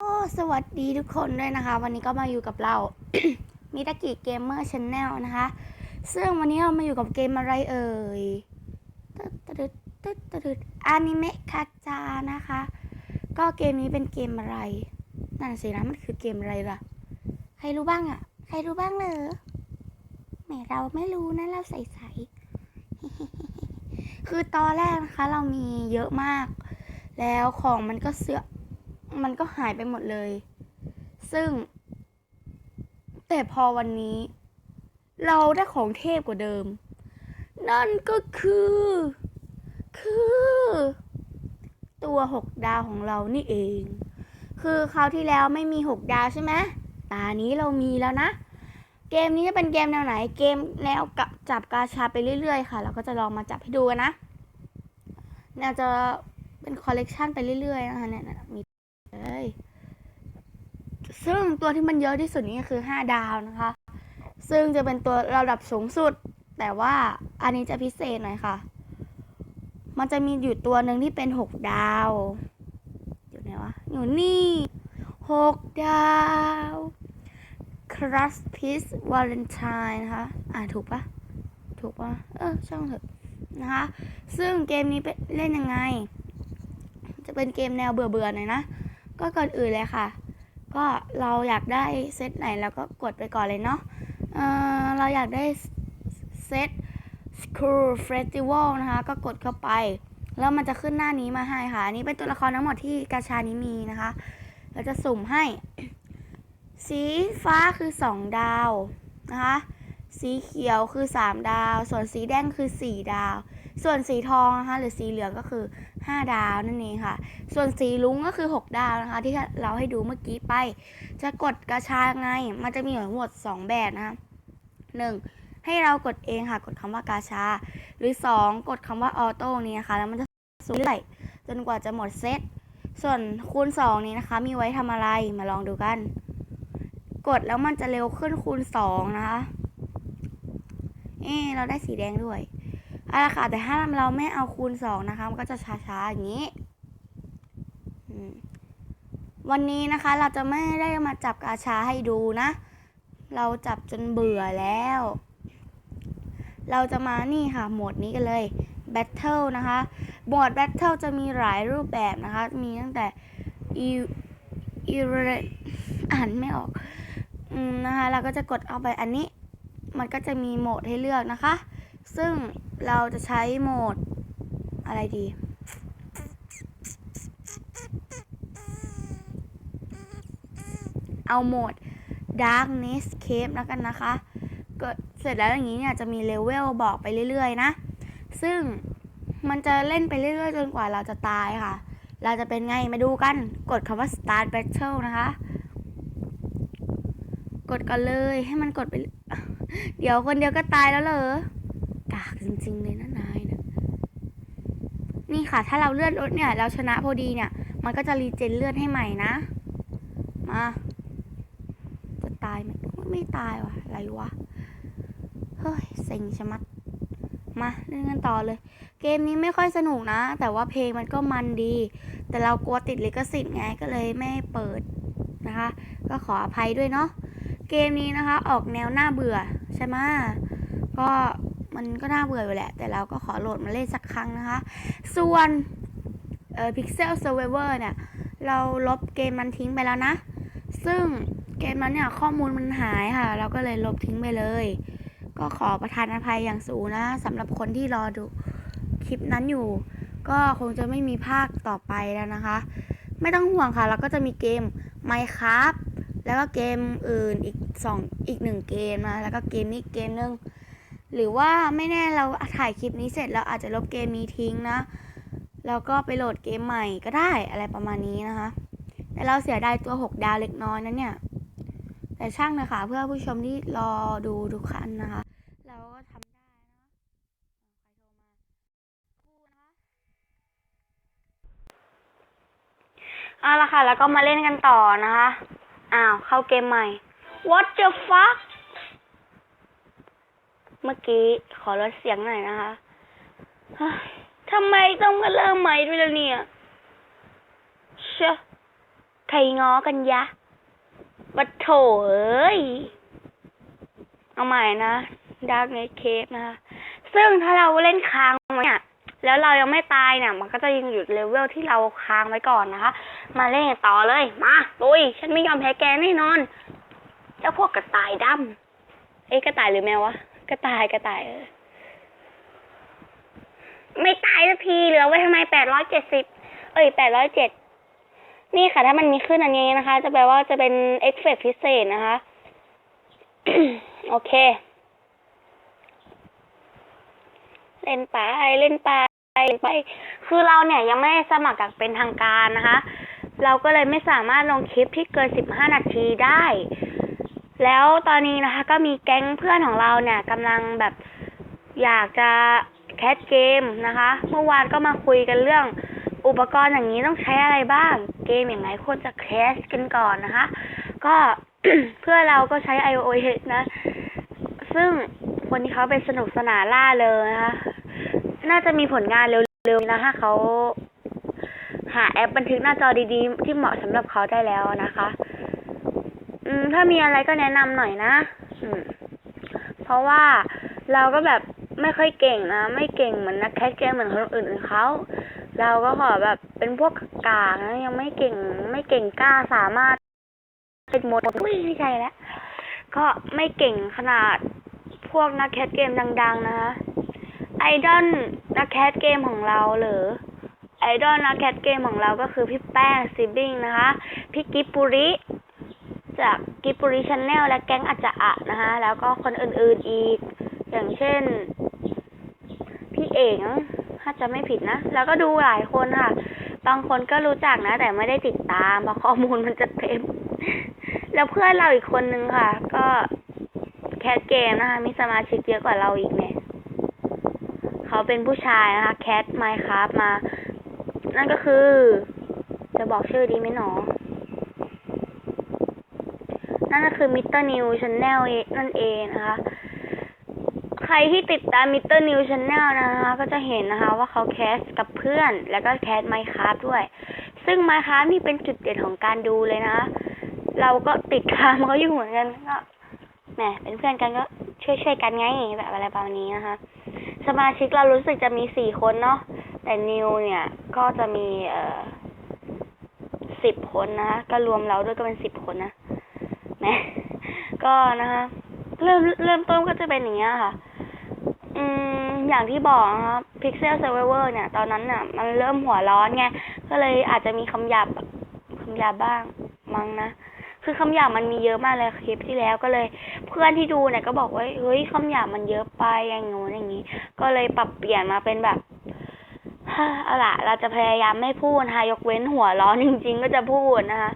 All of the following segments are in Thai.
โอ้สวัสดีทุกคนด้วยนะคะ วันนี้ก็มาอยู่กับเรา มิตากิเกมเมอร์ช n แนลนะคะ ซึ่งวันนี้เรามาอยู่กับเกมอะไรเอ่ยตึ๊ดตึ๊ดตึ๊ดตึ๊ดอนิเมะคาจานะคะ ก็เกมนี้เป็นเกมอะไร นั่นสินะมันคือเกมอะไรล่ะ ใครรู้บ้างอะ่ะ ใครรู้บ้างเหรอแหมเราไม่รู้นะเราใสๆคือตอนแรกนะคะ เรามีเยอะมาก แล้วของมันก็เสือ มันก็หายไปหมดเลย ซึ่ง แต่พอวันนี้ เราได้ของเทพกว่าเดิม นั่นก็คือ คือ ตัวหกดาวของเรานี่เอง คือคราวที่แล้วไม่มีหกดาวใช่ไหมตานี้เรามีแล้วนะ เกมนี้จะเป็นเกมแนวไหน เกมแนวกับจับกาชาไปเรื่อยๆ ค่ะ เราก็จะลองมาจับให้ดูนะแนวจะเป็นคอลเลกชันไปเรื่อยๆนะคะเนี่ยมี เลยซึ่งตัวที่มันเยอะที่สุดนี่คือ 5 ดาวนะคะ ซึ่งจะเป็นตัวระดับสูงสุด แต่ว่าอันนี้จะพิเศษหน่อยค่ะ มันจะมีอยู่ตัวหนึ่งที่เป็น 6 ดาว อยู่ไหนวะ อยู่นี่ 6 ดาวครัสพิสวาเลนไทน์นะคะ อ่านถูกปะถูกปะเออ ช่างเถอะนะคะ ซึ่งเกมนี้เล่นยังไง จะเป็นเกมแนวเบื่อๆหน่อยนะ ก็ก่อนอื่นเลยค่ะ ก็เราอยากได้เซตไหนเราก็กดไปก่อนเลยเนาะเออเราอยากได้เซต School Festival นะคะ ก็กดเข้าไป แล้วมันจะขึ้นหน้านี้มาให้ค่ะ อันนี้เป็นตัวละครทั้งหมดที่กาชานี้มีนะคะ เราจะสุ่มให้ สีฟ้าคือ 2 ดาวนะคะ สีเขียวคือ 3 ดาว ส่วนสีแดงคือ 4 ดาว ส่วนสีทองนะคะหรือสีเหลืองก็คือ 5 ดาวนั่นเองค่ะ ส่วนสีลุ้งก็คือ 6 ดาวนะคะ ที่เราให้ดูเมื่อกี้ไป จะกดกระชาไง มันจะมีอยู่ทั้งหมด 2 แบบนะคะหนึ่งให้เรากดเองค่ะ กดคำว่ากาชา หรือ 2 กดคำว่าออโต้นี้นะคะ แล้วมันจะสูงเรื่อยจนกว่าจะหมดเซต ส่วนคูณ 2 นี้นะคะ มีไว้ทำอะไร มาลองดูกัน กดแล้วมันจะเร็วขึ้นคูณ 2 นะคะ เอ๊เราได้สีแดงด้วย เอาละค่ะ แต่ถ้าเราไม่เอาคูณ2นะคะ มันก็จะช้าๆอย่างนี้ วันนี้นะคะเราจะไม่ได้มาจับกาชาให้ดูนะ เราจับจนเบื่อแล้ว เราจะมานี่ค่ะ โหมดนี้กันเลย Battle นะคะ โหมด Battle จะมีหลายรูปแบบนะคะ มีตั้งแต่ e e อ่านไม่ออก อืมนะคะ เราก็จะกดเอาไปอันนี้ มันก็จะมีโหมดให้เลือกนะคะ ซึ่งเราจะใช้โหมดอะไรดี เอาโหมด Darkness Cave แล้วกันนะคะเก็เสร็จแล้วอย่างนี้เนี่ยจะมีเลเวลบอกไปเรื่อยๆนะ ซึ่งมันจะเล่นไปเรื่อยๆ จนกว่าเราจะตายค่ะ เราจะเป็นไงมาดูกัน กดคำว่า start battle นะคะ กดกันเลยให้มันกดไป เดี๋ยวคนเดียวก็ตายแล้วเหรอ กากจริงๆเลยนะนายนะนี่ค่ะ ถ้าเราเลื่อนรถเนี่ย เราชนะพอดีเนี่ย มันก็จะรีเจนเลือดให้ใหม่นะ มา จะตายไหมไม่ตายว่ะ อะไรวะ เฮ้ย เซ็งชะมัด มาเล่นกันต่อเลย เกมนี้ไม่ค่อยสนุกนะ แต่ว่าเพลงมันก็มันดี แต่เรากลัวติดลิขสิทธิ์ไงก็เลยไม่เปิดนะคะ ก็ขออภัยด้วยเนาะ เกมนี้นะคะ ออกแนวน่าเบื่อใช่ไหมก็ มันก็น่าเบื่ออยู่แหละ แต่เราก็ขอโหลดมาเล่นสักครั้งนะคะ ส่วนเอ่อ Pixel Survivor เนี่ย เราลบเกมมันทิ้งไปแล้วนะ ซึ่งเกมนั้นเนี่ยข้อมูลมันหายค่ะ เราก็เลยลบทิ้งไปเลย ก็ขอประทานอภัยอย่างสูงนะสำหรับคนที่รอดูคลิปนั้นอยู่ ก็คงจะไม่มีภาคต่อไปแล้วนะคะ ไม่ต้องห่วงค่ะ เราก็จะมีเกม Minecraft แล้วก็เกมอื่นอีกสองอีกหนึ่งเกมนะแล้วก็เกมนี้เกมหนึ่ง หรือว่าไม่แน่เราถ่ายคลิปนี้เสร็จเราอาจจะลบเกมนี้ทิ้งนะ แล้วก็ไปโหลดเกมใหม่ก็ได้อะไรประมาณนี้นะคะ แต่เราเสียดายตัว 6 ดาวเล็กน้อยนั้นเนี่ย แต่ช่างนะคะเพื่อผู้ชมที่รอดูทุกคันนะคะ เราก็ทำได้นะใครโทรมาคูนะคะเอาละค่ะ แล้วก็มาเล่นกันต่อนะคะ อ้าว เข้าเกมใหม่ What the fuck เมื่อกี้ขอลดเสียงหน่อยนะคะทำไมต้องมาเริ่มใหม่ด้วยล่ะเนี่ยเชะใครง้อกันยะบัดโถเอ้ย เอาใหม่นะ Dark Net Cave นะคะ ซึ่งถ้าเราเล่นค้างไว้เนี่ย แล้วเรายังไม่ตายเนี่ย มันก็จะยังอยู่เลเวลที่เราค้างไว้ก่อนนะคะ มาเล่นต่อเลย มาลุย ฉันไม่ยอมแพ้แกแน่นอน เจ้าพวกกระต่ายดำเอ๊ะกระต่ายหรือแมววะ กระต่ายกระต่ายเออไม่ตายสักทีเหลือไว้ทำไมแปดร้อยเจ็ดสิบเอ้ยแปดร้อยเจ็ดนี่ค่ะ ถ้ามันมีขึ้นอันนี้นะคะ จะแปลว่าจะเป็นเอฟเฟกพิเศษนะคะ โอเค เล่นไปเล่นไปเล่นไป คือเราเนี่ยยังไม่สมัครอย่างเป็นทางการนะคะ เราก็เลยไม่สามารถลงคลิปที่เกินสิบห้านาทีได้ แล้วตอนนี้นะคะ ก็มีแก๊งเพื่อนของเราเนี่ยกำลังแบบอยากจะแคสเกมนะคะ เมื่อวานก็มาคุยกันเรื่องอุปกรณ์อย่างนี้ต้องใช้อะไรบ้าง เกมอย่างไรควรจะแคสกันก่อนนะคะ ก็เพื่อเราก็ใช้ iOS นะ ซึ่งคนที่เขาเป็นสนุกสนานล่าเลยนะคะ น่าจะมีผลงานเร็วๆนะถ้าเขาหาแอปบันทึกหน้าจอดีๆ ที่เหมาะสำหรับเขาได้แล้วนะคะ อืม ถ้ามีอะไรก็แนะนำหน่อยนะ อืม เพราะว่าเราก็แบบไม่ค่อยเก่งนะ ไม่เก่งเหมือนนักแคสเกมเหมือนคนอื่นเขา เราก็ขอแบบเป็นพวกกากนะยังไม่เก่งไม่เก่งกล้าสามารถเป็นหมดไม่ใช่แล้วก็ไม่เก่งขนาดพวกนักแคสเกมดัง ๆ นะคะไอดอลนักแคสเกมของเราหรือไอดอลนักแคสเกมของเราก็คือพี่แป้งซิบบิงนะคะ พี่กิปปุริ จากกิปุริชแนลและแก๊งอาจจะอะนะคะแล้วก็คนอื่นๆอีก อย่างเช่น พี่เอ๋งถ้าจะไม่ผิดนะ แล้วก็ดูหลายคนค่ะ บางคนก็รู้จักนะ แต่ไม่ได้ติดตามเพราะข้อมูลมันจะเต็ม แล้วเพื่อนเราอีกคนนึงค่ะ ก็แคสเกมนะคะ มีสมาชิกเยอะกว่าเราอีกเนี่ย เขาเป็นผู้ชายนะคะ แคสไมค์ครับมา นั่นก็คือ จะบอกชื่อดีไหมหนอ นั่นก็คือมิสเตอร์นิวชาแนลนั่นเองนะคะ ใครที่ติดตามมิสเตอร์นิวชาแนลนะคะ ก็จะเห็นนะคะว่าเขาแคสกับเพื่อน แล้วก็แคสไมค์ครับด้วย ซึ่งไมค์ครับนี่เป็นจุดเด่นของการดูเลยนะเราก็ติดตามเขาอยู่เหมือนกันก็แหมเป็นเพื่อนกันก็ช่วยช่วยๆกันไงแบบอะไรประมาณนี้นะคะ สมาชิกเรารู้สึกจะมีสี่คนเนาะแต่นิวเนี่ยก็จะมีเอ่อสิบคนนะก็รวมเราด้วยก็เป็นสิบคนนะ ก็นะคะ เริ่มเริ่มต้นก็จะเป็นอย่างเงี้ยค่ะ อืม อย่างที่บอกนะครับ Pixel Survivor เนี่ย ตอนนั้นน่ะ มันเริ่มหัวร้อนไง ก็เลยอาจจะมีคำหยาบคำหยาบบ้างมั้งนะ คือคำหยาบมันมีเยอะมากเลยคลิปที่แล้วก็เลย เพื่อนที่ดูเนี่ยก็บอกว่า เฮ้ยคำหยาบมันเยอะไปอย่างงู้นอย่างนี้ ก็เลยปรับเปลี่ยนมาเป็นแบบเอาล่ะ เราจะพยายามไม่พูดนะคะยกเว้นหัวร้อนจริง ๆ ก็จะพูดนะคะ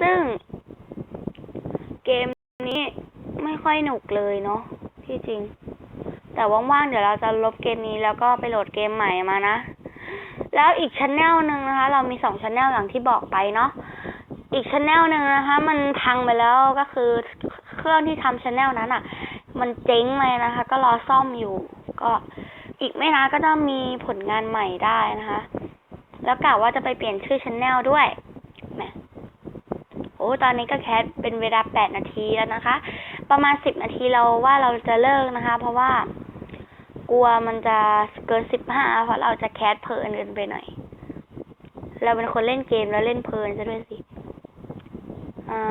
ซึ่ง เกมนี้ไม่ ค่อยหนุกเลยเนาะที่จริง แต่ว่างๆเดี๋ยวเราจะลบเกมนี้แล้วก็ไปโหลดเกมใหม่มานะ แล้วอีกชันแนลหนึ่งนะคะ เรามีสองชันแนลอย่างที่บอกไปเนาะอีกชันแนลหนึ่งนะคะ มันพังไปแล้วก็คือเครื่องที่ทำชันแนลนั้นอะ มันเจ๊งเลยนะคะ ก็รอซ่อมอยู่ ก็อีกไม่นานก็จะมีผลงานใหม่ได้นะคะ แล้วกะว่าจะไปเปลี่ยนชื่อชันแนลด้วย อ้ตอนนี้ก็แคสเป็นเวลาแปดนาทีแล้วนะคะ ประมาณสิบนาทีเราว่าเราจะเลิกนะคะ เพราะว่ากลัวมันจะเกินสิบห้าเพราะเราจะแคสเพลินเกินไปหน่อย เราเป็นคนเล่นเกมแล้วเล่นเพลินซะด้วยสิอ่า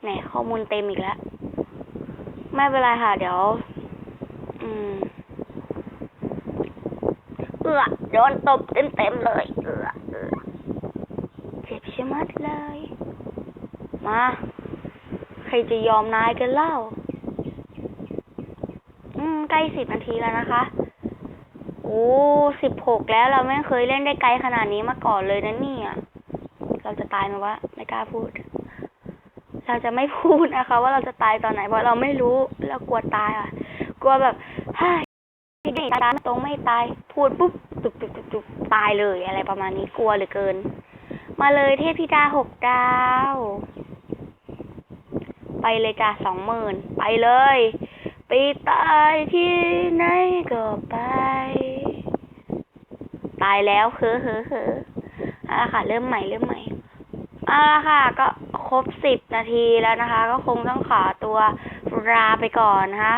แหมข้อมูลเต็มอีกแล้ว ไม่เป็นไรค่ะ เดี๋ยว อืมเอือโดนตบเต็มเต็มๆเลย เอือ จ็บชะมัดเลย มา ใครจะยอมนายกันเล่า อืม ใกล้สิบนาทีแล้วนะคะ โอ้สิบหกแล้วเราไม่เคยเล่นได้ไกลขนาดนี้มาก่อนเลยนะเนี่ย เราจะตายไหมวะ ไม่กล้าพูด เราจะไม่พูดนะคะ ว่าเราจะตายตอนไหน เพราะเราไม่รู้ เรากลัวตายอะ กลัวแบบเฮ้ยไม่ตายตรงไม่ตาย พูดปุ๊บตุบตุบตุบตุบตายเลยอะไรประมาณนี้กลัวเหลือเกิน มาเลยเทพธิดาหกดาว ไปเลยจ้ะสองหมื่นไปเลย ไปตายที่ไหนก็ไป ตายแล้วเฮ้อเฮ้อเฮ้อเอาละค่ะ เริ่มใหม่เริ่มใหม่เอาละค่ะ ก็ครบสิบนาทีแล้วนะคะ ก็คงต้องขอตัวลาไปก่อนนะคะ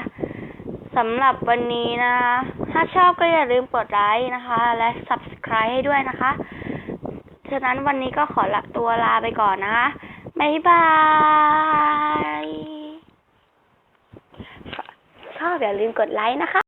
สำหรับวันนี้นะคะ ถ้าชอบก็อย่าลืมกดไลค์นะคะ และ subscribe ให้ด้วยนะคะ ฉะนั้นวันนี้ก็ขอละตัวลาไปก่อนนะคะบ๊ายบาย ชอบอย่าลืมกดไลค์นะคะ